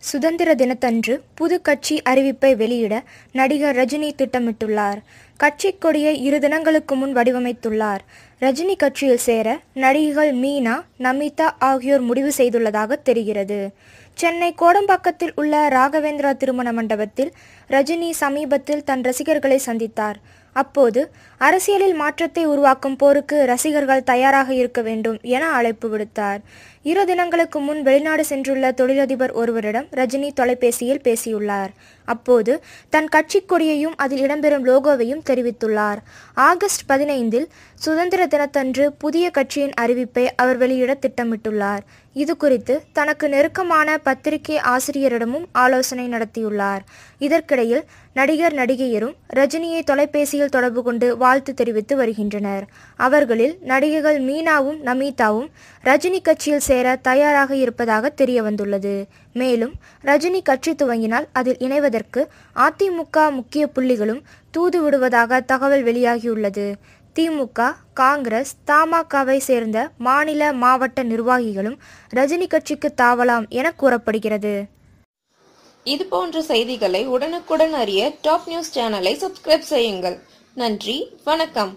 சுதந்திர தினத்தன்று புது கட்சி அறிவிப்பை வெளியிட நடிகர் ரஜினி திட்டமிட்டுள்ளார். கட்சிக் கொடியை இரு தினங்களுக்கு முன் வடிவமைத்துள்ளார். ரஜினி கட்சியில் சேர நடிகைகள் மீனா நமிதா ஆகியோர் முடிவு செய்துள்ளதாக தெரிகிறது. சென்னை கோடம்பாக்கத்தில் உள்ள ராகவேந்திரா திருமண மண்டபத்தில் ரஜினி சமீபத்தில் தன் ரசிகர்களை சந்தித்தார். அப்போது அரசியலில் மாற்றத்தை உருவாக்கும் போருக்கு ரசிகர்கள் தயாராக இருக்க வேண்டும் என அழைப்பு விடுத்தார். இரு தினங்களுக்கு முன் வெளிநாடு சென்றுள்ள தொழிலதிபர் ஒருவரிடம் ரஜினி தொலைபேசியில் பேசியுள்ளார். அப்போது தன் கட்சி கொடியையும் அதில் இடம்பெறும் லோகோவையும் தெரிவித்துள்ளார். ஆகஸ்ட் பதினைந்தில் சுதந்திர தினத்தன்று புதிய கட்சியின் அறிவிப்பை அவர் வெளியிட திட்டமிட்டுள்ளார். இது குறித்து தனக்கு நெருக்கமான பத்திரிகை ஆசிரியரிடமும் ஆலோசனை நடத்தியுள்ளார். இதற்கிடையில் நடிகர் நடிகையரும் ரஜினியை தொலைபேசியில் தொடர்பு கொண்டு வாழ்த்து தெரிவித்து வருகின்றனர். அவர்களில் நடிகைகள் மீனாவும் நமீதாவும் ரஜினி கட்சியில் சேர தயாராக இருப்பதாக தெரிய வந்துள்ளது மேலும் ரஜினி கட்சி துவங்கினால் அதில் இணைவதற்கு அதிமுக முக்கிய புள்ளிகளும் தூது விடுவதாக தகவல் வெளியாகியுள்ளது. திமுக காங்கிரஸ் தமாகவை சேர்ந்த மாநில மாவட்ட நிர்வாகிகளும் ரஜினி கட்சிக்கு தாவலாம் என கூறப்படுகிறது. இது போன்ற செய்திகளை உடனுக்குடன் அறிய டாப் நியூஸ் சேனலை சப்ஸ்கிரைப் செய்யுங்கள். நன்றி வணக்கம்.